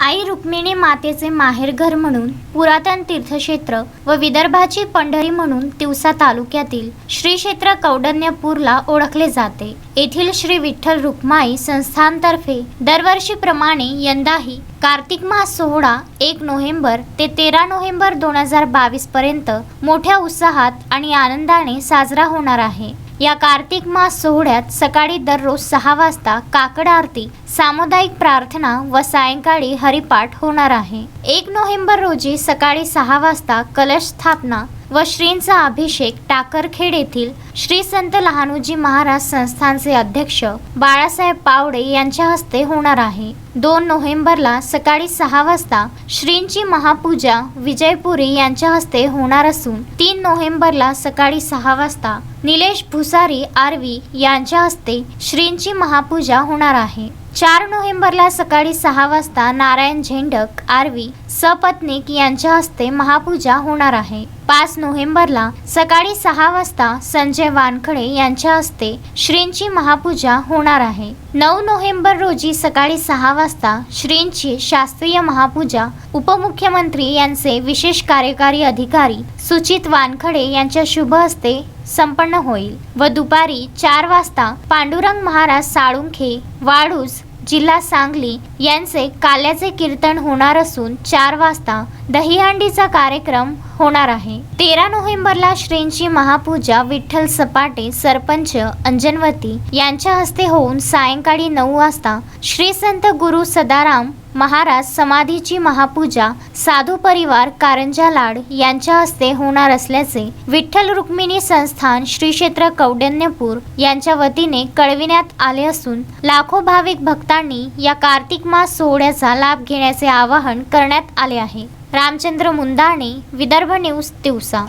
आई रुक्मिणी मातेचे माहेरघर म्हणून पुरातन तीर्थक्षेत्र व विदर्भाची पंढरी म्हणून तिवसा तालुक्यातील श्री क्षेत्र कौंडण्यपूरला ओळखले जाते. येथील श्री विठ्ठल रुक्माई संस्थानतर्फे दरवर्षीप्रमाणे यंदाही कार्तिक मास सोहळा एक नोव्हेंबर ते तेरा नोव्हेंबर दोन हजार बावीस पर्यंत मोठ्या उत्साहात आणि आनंदाने साजरा होणार आहे. या कार्तिक मास सोहळ्यात सकाळी दररोज सहा वाजता काकड आरती सामुदायिक प्रार्थना व सायंकाळी हरिपाठ होणार आहे. एक नोव्हेंबर रोजी सकाळी सहा वाजता कलश स्थापना व श्रींचा अभिषेक टाकरखेड येथील श्री संत लहानूजी महाराज संस्थानचे अध्यक्ष बाळासाहेब पावडे यांच्या हस्ते होणार आहे. दोन नोव्हेंबरला सकाळी सहा वाजता श्रींची महापूजा विजयपुरी यांच्या हस्ते होणार असून तीन नोव्हेंबरला सकाळी सहा वाजता निलेश भुसारी आरवी यांच्या हस्ते श्रींची महापूजा होणार आहे. चार नोव्हेंबरला सकाळी सहा वाजता नारायण झेंडक आरवी सपत्नीक यांच्या हस्ते महापूजा होणार आहे. पाच नोव्हेंबरला सकाळी सहा वाजता संजय वानखडे यांच्या हस्ते श्रींची महापूजा होणार आहे. नऊ नोव्हेंबर रोजी सकाळी सहा वाजता श्रींची शास्त्रीय महापूजा उपमुख्यमंत्री यांचे विशेष कार्यकारी अधिकारी सुचित वानखडे यांच्या शुभ हस्ते संपन्न होईल व दुपारी चार वाजता पांडुरंग महाराज साळुंखे वाळूज जिल्हा सांगली यांचे काल्याचे कीर्तन होणार असून चार वाजता दहीहंडीचा कार्यक्रम होणार आहे. तेरा नोव्हेंबरला श्रींची महापूजा विठ्ठल सपाटे सरपंच अंजनवती यांच्या हस्ते होऊन सायंकाळी नऊ वाजता श्री संत गुरु सदाराम महाराज समाधीची महापूजा साधू परिवार कारंजा लाड यांच्या हस्ते होणार असल्याचे विठ्ठल रुक्मिणी संस्थान श्री क्षेत्र कौडण्यपूर यांच्या वतीने कळविण्यात आले असून लाखो भाविक भक्तांनी या कार्तिक मास सोहळ्याचा लाभ घेण्याचे आवाहन करण्यात आले आहे. रामचंद्र मुंदाणे विदर्भ न्यूज दिवसा